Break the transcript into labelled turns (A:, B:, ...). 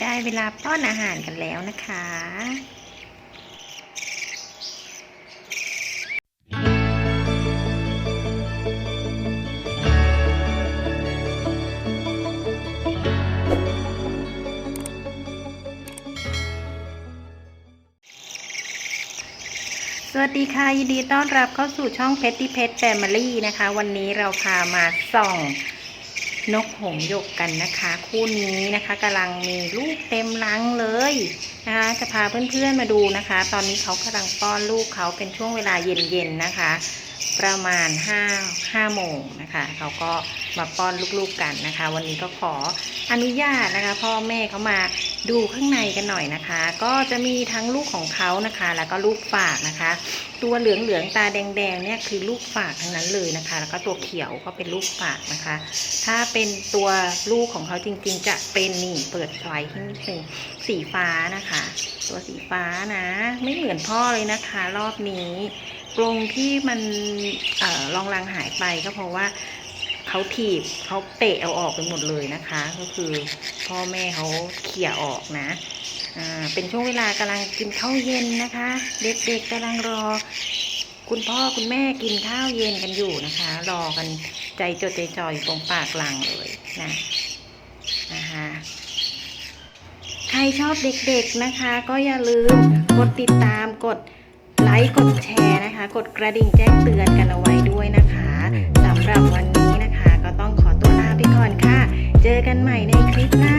A: ได้เวลาป้อนอาหารกันแล้วนะคะสวัสดีค่ะ ยินดีต้อนรับเข้าสู่ช่องเพ t ตี้เพ t แฟมิลี่นะคะ วันนี้เราพามาส่อง นกหงหยกกันนะคะ คู่นี้นะคะกำลังมีลูกเต็มรังเลยนะคะ จะพาเพื่อนๆมาดูนะคะ ตอนนี้เขากำลังป้อนลูกเขาเป็นช่วงเวลาเย็นๆนะคะ ประมาณ5 5โมงนะคะเขาก็มาป้อนลูกๆกันนะคะ วันนี้ก็ขออนุญาตนะคะ พ่อแม่เขามาดูข้างในกันหน่อยนะคะ ก็จะมีทั้งลูกของเขานะคะ แล้วก็ลูกฝากนะคะ ตัวเหลืองๆตาแดงๆเนี่ยคือลูกฝากทั้งนั้นเลยนะคะ แล้วก็ตัวเขียวก็เป็นลูกฝากนะคะ ถ้าเป็นตัวลูกของเขาจริงๆ จะเป็นนี่เปิดไฟให้นิดนึงสีฟ้านะคะ ตัวสีฟ้านะ ไม่เหมือนพ่อเลยนะคะ รอบนี้กรงที่มันออรองรังหายไปก็เพราะว่า เขาถีบเขาเตะเอาออกไปหมดเลยนะคะ ก็คือพ่อแม่เขาเขี่ยออกนะเป็นช่วงเวลากำลังกินข้าวเย็นนะคะ เด็กๆกำลังรอ คุณพ่อคุณแม่กินข้าวเย็นกันอยู่นะคะ รอกันใจจดใจจ่ออยู่ตรงปากหลังเลยนะนะคะใครชอบเด็กๆนะคะ ก็อย่าลืมกดติดตามกดไลค์กดแชร์นะคะ กดกระดิ่งแจ้งเตือนกันเอาไว้ ก่อนค่ะ เจอกันใหม่ในคลิปหน้า